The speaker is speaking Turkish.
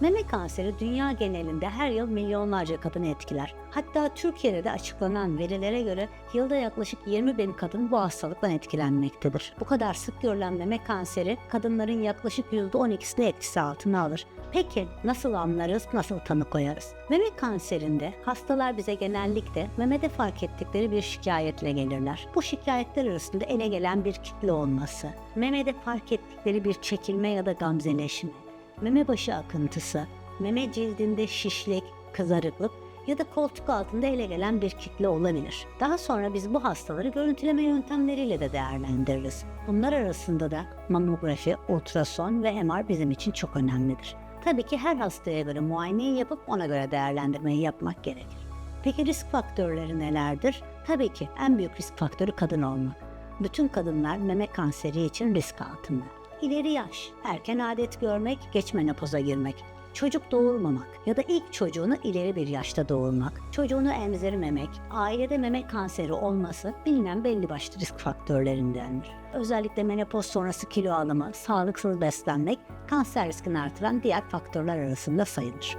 Meme kanseri dünya genelinde her yıl milyonlarca kadını etkiler. Hatta Türkiye'de de açıklanan verilere göre yılda yaklaşık 20 bin kadın bu hastalıktan etkilenmektedir. Bu kadar sık görülen meme kanseri kadınların yaklaşık %12'sini etkisi altına alır. Peki nasıl anlarız, nasıl tanı koyarız? Meme kanserinde hastalar bize genellikle memede fark ettikleri bir şikayetle gelirler. Bu şikayetler arasında ele gelen bir kitle olması, memede fark ettikleri bir çekilme ya da gamzeleşme, meme başı akıntısı, meme cildinde şişlik, kızarıklık ya da koltuk altında ele gelen bir kitle olabilir. Daha sonra biz bu hastaları görüntüleme yöntemleriyle de değerlendiririz. Bunlar arasında da mamografi, ultrason ve MR bizim için çok önemlidir. Tabii ki her hastaya göre muayeneyi yapıp ona göre değerlendirmeyi yapmak gerekir. Peki risk faktörleri nelerdir? Tabii ki en büyük risk faktörü kadın olmak. Bütün kadınlar meme kanseri için risk altında. İleri yaş, erken adet görmek, geç menopoza girmek, çocuk doğurmamak ya da ilk çocuğunu ileri bir yaşta doğurmak, çocuğunu emzirmemek, ailede meme kanseri olması bilinen belli başlı risk faktörlerindendir. Özellikle menopoz sonrası kilo alımı, sağlıksız beslenmek kanser riskini artıran diğer faktörler arasında sayılır.